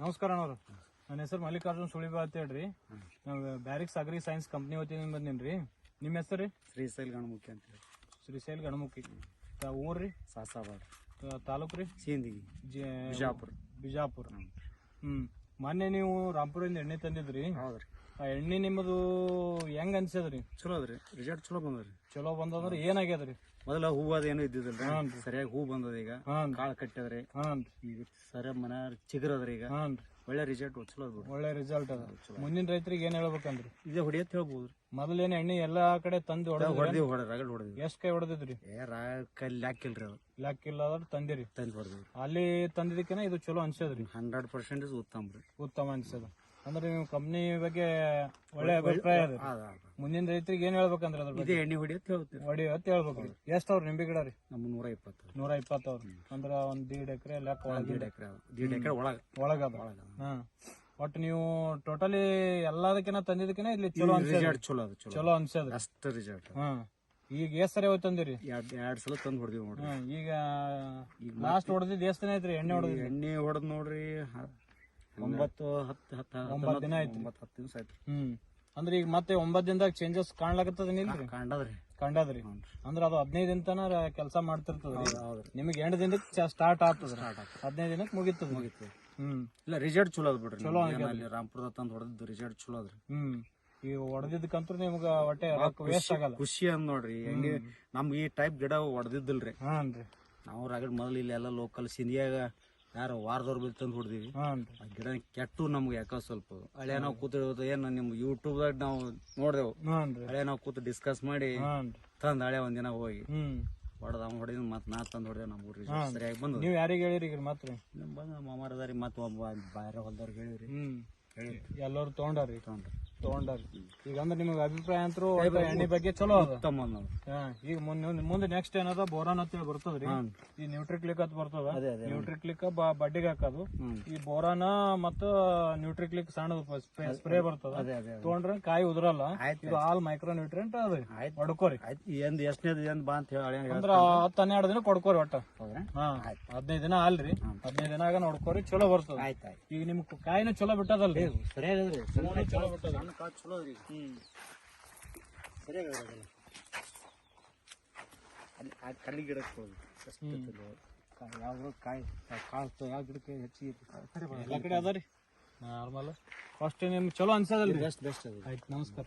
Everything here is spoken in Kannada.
ನಮಸ್ಕಾರ ಅಣ್ಣವ್ರ. ನನ್ನ ಹೆಸರು ಮಲ್ಲಿಕಾರ್ಜುನ್ ಸುಳಿಬಾ ಅಂತ ಹೇಳ್ರಿ. ನಾವು ಬ್ಯಾರಿಕ್ಸ್ ಅಗ್ರಿ ಸೈನ್ಸ್ ಕಂಪ್ನಿ ವತಿಯಿಂದ ಬಂದೀನಿ ನಿಮ್ಮ ಹೆಸರು ರೀ? ಶ್ರೀಶೈಲ್ ಗಣಮುಖಿ ಅಂತ ಹೇಳಿ. ಶ್ರೀಶೈಲ್ ಗಣಮುಖಿ. ತ- ಊರ್ ರೀ? ಸಾಸಾಬಾಡ್ ತ- ತಾಲೂಕು ರೀ? ಸಿಂದಗಿ ಬಿಜಾಪುರ. ಬಿಜಾಪುರ. ಹ್ಮ್. ಮೊನ್ನೆ ನೀವು ರಾಮ್ಪುರಿಂದ ಎಣ್ಣೆ ತಂದಿದ್ರಿ. ಹೌದ್ರಿ. ಆ ಎಣ್ಣೆ ನಿಮ್ಮದು ಹೆಂಗ್ ಅನ್ಸದ್ರಿ ಚಲೋ ಅದ್ರಿ ರಿಸಲ್ಟ್ ಚಲೋ ಬಂದದ್ರಿ ಚಲೋ ಬಂದಂದ್ರೆ ಏನಾಗ್ಯದ್ರಿ ಮೊದಲ ಹೂವು ಅದೇನು ಇದ್ದಿದ್ದಿಲ್ಲ ಹಾನ್ರಿ. ಸರಿಯಾಗಿ ಹೂ ಬಂದದ ಈಗ. ಕಾಳ ಕಾಳು ಕಟ್ಟದ್ರಿ ಈಗ ಸರಿಯಾಗಿ ಮನ ಚಿಗರದ್ರಿ ಈಗ. ಒಳ್ಳೆ ರಿಸಲ್ಟ್ ಚಲೋ ಅದು ಬಿಡ್ರಿ. ಒಳ್ಳೆ ರಿಸಲ್ಟ್ ಅದ. ಮುಂದಿನ ರೈತರಿಗೆ ಏನ್ ಹೇಳ್ಬೇಕಂದ್ರಿ? ಇದೇ ಹೊಡಿಯತ್ ಹೇಳ್ಬೋದು ಮೊದಲೇನ ಎಣ್ಣೆ ಎಲ್ಲಾ ಕಡೆ ತಂದು ಹೊಡೆದ್ರಿ ಹೊಡೆದ್ ರಗಡ್ ಹೊಡೆದಿವಿ ಎಷ್ಟ್ ಕೈ ಹೊಡೆದಿದ್ರಿ? ಏ ರಾ ಕಲ್ಲಿ ಹಾಕಿಲ್ರಿ ಅದು. ಅದ್ರ ತಂದಿರಿ. ತಂದು ಹೊಡೆದ್ರಿ ಅಲ್ಲಿ ತಂದಿದ್ದಕ್ಕಿನ ಇದು ಚಲೋ ಅನ್ಸದ್ರಿ ಹಂಡ್ರೆಡ್ ಪರ್ಸೆಂಟೇಜ್ ಉತ್ತಮ ರೀ. ಉತ್ತಮ ಅನ್ಸದ ಅಂದ್ರೆ ನೀವು ಕಂಪ್ನಿ ಬಗ್ಗೆ ಒಳ್ಳೆ ಅಭಿಪ್ರಾಯ. ಮುಂದಿನ ರೈತರಿಗೆ ಏನ್ ಹೇಳ್ಬೇಕಂದ್ರೆ ಅದ್ರ ಬಗ್ಗೆ? ಎಣ್ಣೆ ಹೊಡಿಯತ್ ಹೇಳ್ತೀವಿ ಹೊಡಿ ಅಂತ ಹೇಳ್ಬೇಕು ಎಷ್ಟ್ ಅವ್ರ ನಿಂಬೆ ಗಿಡ ರೀ? ನಮ್ಮ ನೂರ ಇಪ್ಪತ್ತು ನೂರ ಇಪ್ಪತ್ತು ಅವ್ರ ಅಂದ್ರ ಒಂದ್ ದೀಡ್ ಎಕರೆ ಲೆಕ್ಕ ಒಳಗೆ ದೀಡ್ ಎಕರೆ ದೀಡ್ ಎಕರೆ ಒಳಗ. ಒಳಗದ. ಒಳಗ ಹಾ. ಒಟ್ಟು ನೀವು ಟೋಟಲಿ ಎಲ್ಲದಕ್ಕಿನ್ನ ತಂದಿದ್ದಕ್ಕಿನ ಇಲ್ಲಿ ಚಲೋ ಅನ್ಸದ. ರಿಸಲ್ಟ್ ಚಲೋ ಅದು ಚಲೋ. ಚಲೋ ಅನ್ಸದ. ಅಷ್ಟ ರಿಸಲ್ಟ್ ಹಾ. ಈಗ ಎಷ್ಟ್ ಸರಿ ತಂದಿರಿ ಎರಡ್ ಎರಡ್ ಸಲ ತಂದ್ ಹೊಡೆದಿವಿ ನೋಡ್ರಿ. ಈಗ ಲಾಸ್ಟ್ ಹೊಡೆದಿದ್ದು ಎಷ್ಟ್ ದಿನ ಐತ್ರಿ ಎಣ್ಣೆ ಹೊಡೆದಿದ್ದು ಎಣ್ಣೆ ಹೊಡೆದ್ ನೋಡ್ರಿ ಒಂಬತ್ತು ಹತ್ತು ಹತ್ತು ಒಂಬತ್ತು ದಿನ ಆಯ್ತು ಒಂಬತ್ತು ಹತ್ತು ದಿವಸ ಆಯ್ತು ಹ್ಮ್. ಅಂದ್ರೆ ಈಗ ಮತ್ತೆ ಒಂಬತ್ ದಿನದಾಗ ಚೇಂಜಸ್ ಕಾಣ್ಲಾಕತ್ತದ ನಿಲ್ರಿ? ಕಂಡದ್ರಿ ಕಂಡದ್ರಿ. ಅಂದ್ರ ಅದು ಹದಿನೈದು ದಿನ ತನ ಕೆಲಸ ಮಾಡ್ತಿರ್ತದ್ರಿ. ಹೌದ್ರಿ. ನಿಮಗೆ ಎಂಟು ದಿನಕ್ಕೆ ಸ್ಟಾರ್ಟ್ ಆಗ್ತದ ಹದಿನೈದು ದಿನಕ್ಕೆ ಮುಗಿತದ ಮುಗೀತು ಹ್ಮ್. ಇಲ್ಲ ರಿಸಲ್ಟ್ ಚಲೋ ಅದ ಬಿಡ್ರಿ. ಚಲೋ ಅಲ್ಲಿ ರಾಮ್ಪುರದ ತಂದು ಹೊಡೆದಿದ್ದು ರಿಸಲ್ಟ್ ಚಲೋ ಅದ್ರಿ. ಹ್ಮ್. ಈ ಹೊಡೆದಿದ್ದಕ್ಕಂತೂ ನಿಮ್ಗ ಹೊಟ್ಟೆ ವೇಸ್ಟ್ ಆಗಲ್ಲ. ಖುಷಿ ಅಂದ್ ನೋಡ್ರಿ. ಹೆಂಗೆ ನಮ್ಗೆ ಈ ಟೈಪ್ ಗಿಡ ಹೊಡೆದಿದ್ದಿಲ್ರಿ. ನಾವು ರಾಗಡ್ ಮೊದಲು ಇಲ್ಲಿ ಎಲ್ಲ ಲೋಕಲ್ ಸಿಂಧಿಯಾಗ ಯಾರು ವಾರದವ್ರ ಬಿಲ್ ತಂದು ಹೊಡ್ದಿವಿ. ಆ ಗಿಡ ಕೆಟ್ಟು ನಮ್ಗೆ ಯಾಕೋ ಸ್ವಲ್ಪ ಹಳೆ ನಾವು ಕೂತ ಏನು ನಿಮ್ ಯೂಟ್ಯೂಬ್ದಾಗ ನಾವು ನೋಡ್ದೆವು. ಹಳೆ ನಾವು ಕೂತು ಡಿಸ್ಕಸ್ ಮಾಡಿ ತಂದ್ ಹಳೆ ಒಂದಿನ ಹೋಗಿ. ಹೊಡೆದ ಅವ್ ಹೊಡೆದ ಮತ್ತೆ ನಾ ತಂದ್ ಹೊಡೆದ ನಮ್ ಊರಿಗೆ ಸರಿಯಾಗಿ ಬಂದು ನೀವು ಯಾರಿಗೆ ಹೇಳಿರಿ ಈಗ ಮಾತ್ರ ನಮ್ಮ ಬಂದ ಮಾಮಾರದಾರಿ ಮತ್ತೆ ಒಬ್ಬ ಬೇರೆ ಹೊಲ್ದವ್ರಿಗೆ ಹೇಳಿರಿ. ಎಲ್ಲರೂ ತಗೊಂಡಾರಿ? ತೊಗೊಂಡ್ರಿ. ತಗೊಂಡಾರಿ ಈಗ ಅಂದ್ರೆ ನಿಮ್ಗೆ ಅಭಿಪ್ರಾಯ ಅಂತೂ ಎಣ್ಣೆ ಬಗ್ಗೆ ಚಲೋ ಅದ. ಉತ್ತಮ ನಾವು ಹಾ, ಈಗ ಮುಂದೆ ಮುಂದೆ ನೆಕ್ಸ್ಟ್ ಏನದ ಬೋರಾನ್ ಅಂತೇಳಿ ಬರ್ತದ್ರಿ. ಈ ನ್ಯೂಟ್ರಿಕ್ಲಿಕ್ ಅಂತ ಬರ್ತದ. ಅದೇ ಅದೇ ನ್ಯೂಟ್ರಿಕ್ಲಿಕ್ ಬಡ್ಡಿಗೆ ಹಾಕೋದು. ಹ್ಮ್. ಈ ಬೋರಾನ ಮತ್ತ ನ್ಯೂಟ್ರಿಕ್ಲಿಕ್ ಸಣ್ಣದು ಸ್ಪ್ರೇ ಬರ್ತದ. ಅದೇ ಅದೇ ಅದೇ. ತೊಗೊಂಡ್ರೆ ಕಾಯಿ ಉದ್ರಲ್ಲ. ಆಯ್ತು ಇದು ಆಲ್ ಮೈಕ್ರೋ ನ್ಯೂಟ್ರಿಯೆಂಟ್ ಅದ. ಆಯ್ತು ಹೊಡ್ಕೋರಿ ಆಯ್ತು. ಎಂದ್ ಎಷ್ಟನೇದು ಎಂದ್ ಬಾ ಅಂತ ಹೇಳಿ ಅಂದ್ರೆ ಅಂದ್ರ ಹತ್ತು ಹನ್ನೆರಡು ದಿನ ಕೊಡ್ಕೋರಿ ಒಟ್ಟ. ಹೌದ್ರಾ? ಹಾ ಹದಿನೈದು ದಿನ ಆಲ್ರಿ ಹದಿನೈದು ದಿನ ಆಗ ನೋಡ್ಕೋರಿ ಚಲೋ ಬರ್ತದ. ಆಯ್ತು ಆಯ್ತು. ಈಗ ನಿಮ್ ಕಾಯಿನ ಚಲೋ ಬಿಟ್ಟದಲ್ರಿ. ಸರಿಯಾಗದ್ರಿ ಚಲೋ ಬಿಟ್ಟದ ಸಣ್ಣ ಕಾಳು ಚಲೋ ರೀ ಹ್ಞೂ ಸರಿಯಾಗದ್ರಿ ಅಲ್ಲಿ ಆ ಕಳ್ಳಿ ಗಿಡಕ್ಕೆ ಹೋಗಿ ಅಷ್ಟು ಯಾವ್ದು ಕಾಯಿ ಕಾಳು ಯಾವ ಗಿಡಕ್ಕೆ ಹೆಚ್ಚಿಗೆ ಎಲ್ಲ ಕಡೆ ಅದ ರೀ ನಾರ್ಮಲ್ ಫಸ್ಟ್ ನಿಮ್ಗೆ ಚಲೋ ಅನ್ಸದಲ್ರಿ ಬೆಸ್ಟ್ ಬೆಸ್ಟ್ ಅದು ಆಯ್ತು ನಮಸ್ಕಾರ